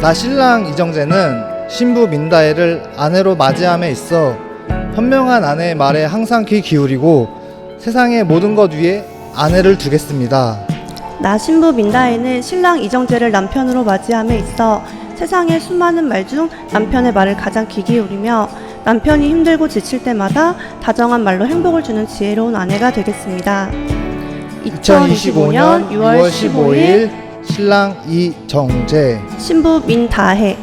나 신랑 이정재는 신부 민다혜를 아내로 맞이함에 있어 현명한 아내의 말에 항상 귀 기울이고 세상의 모든 것 위에 아내를 두겠습니다. 나 신부 민다혜는 신랑 이정재를 남편으로 맞이함에 있어 세상의 수많은 말 중 남편의 말을 가장 귀 기울이며 남편이 힘들고 지칠 때마다 다정한 말로 행복을 주는 지혜로운 아내가 되겠습니다. 2025년 6월 15일 신랑 이정재. 신부 민다혜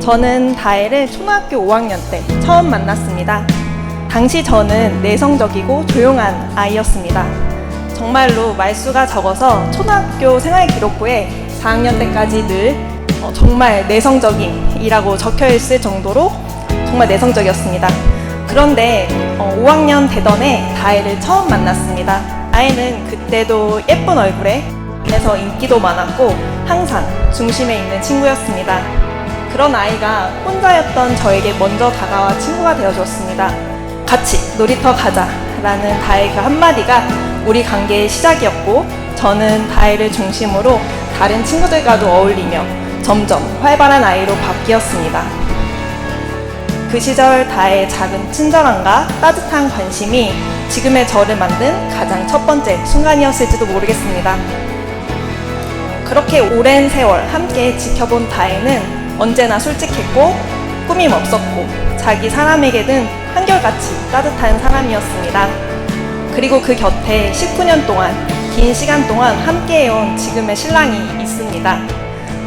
저는 다혜를 초등학교 5학년 때 처음 만났습니다. 당시 저는 내성적이고 조용한 아이였습니다. 정말로 말수가 적어서 초등학교 생활 기록부에 4학년 때까지 늘 어, 정말 내성적인이라고 적혀 있을 정도로 정말 내성적이었습니다. 그런데 어, 5학년 되던 해 다혜를 처음 만났습니다. 아이는 그때도 예쁜 얼굴에 그래서 인기도 많았고 항상 중심에 있는 친구였습니다. 그런 아이가 혼자였던 저에게 먼저 다가와 친구가 되어줬습니다. 같이 놀이터 가자 라는 다의 그 한마디가 우리 관계의 시작이었고 저는 다혜를 중심으로 다른 친구들과도 어울리며 점점 활발한 아이로 바뀌었습니다. 그 시절 다의 작은 친절함과 따뜻한 관심이 지금의 저를 만든 가장 첫 번째 순간이었을지도 모르겠습니다. 그렇게 오랜 세월 함께 지켜본 다혜는 언제나 솔직했고 꾸밈 없었고 자기 사람에게는 한결같이 따뜻한 사람이었습니다. 그리고 그 곁에 19년 동안 긴 시간 동안 함께해온 지금의 신랑이 있습니다.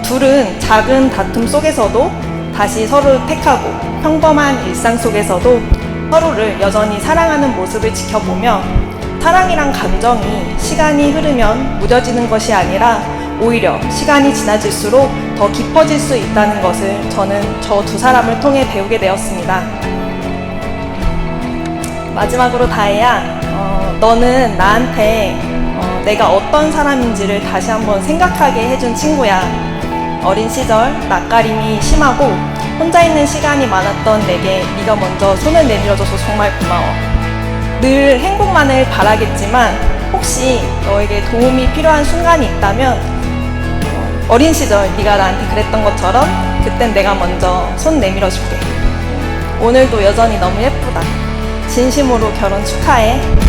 둘은 작은 다툼 속에서도 다시 서로 택하고 평범한 일상 속에서도 서로를 여전히 사랑하는 모습을 지켜보며 사랑이란 감정이 시간이 흐르면 무뎌지는 것이 아니라 오히려 시간이 지나질수록 더 깊어질 수 있다는 것을 저는 저 두 사람을 통해 배우게 되었습니다. 마지막으로 다혜야, 어, 너는 나한테 어, 내가 어떤 사람인지를 다시 한번 생각하게 해준 친구야. 어린 시절 낯가림이 심하고 혼자 있는 시간이 많았던 내게 네가 먼저 손을 내밀어줘서 정말 고마워. 늘 행복만을 바라겠지만 혹시 너에게 도움이 필요한 순간이 있다면 어, 어린 시절 네가 나한테 그랬던 것처럼 그땐 내가 먼저 손 내밀어 줄게. 오늘도 여전히 너무 예쁘다. 진심으로 결혼 축하해.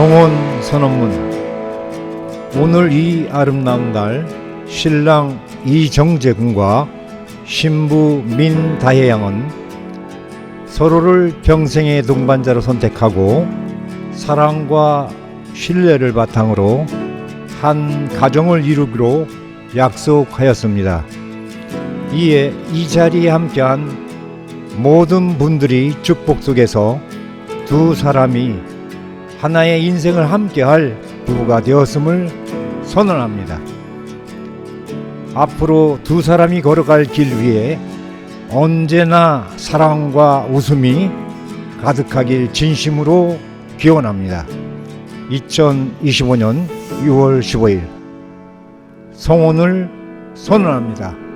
성혼 선언문 오늘 이 아름다운 날 신랑 이정재 군과 신부 민다혜 양은 서로를 평생의 동반자로 선택하고 사랑과 신뢰를 바탕으로 한 가정을 이루기로 약속하였습니다. 이에 이 자리에 함께한 모든 분들이 축복 속에서 두 사람이 하나의 인생을 함께할 부부가 되었음을 선언합니다. 앞으로 두 사람이 걸어갈 길 위에 언제나 사랑과 웃음이 가득하길 진심으로 기원합니다. 2025년 6월 15일 성혼을 선언합니다.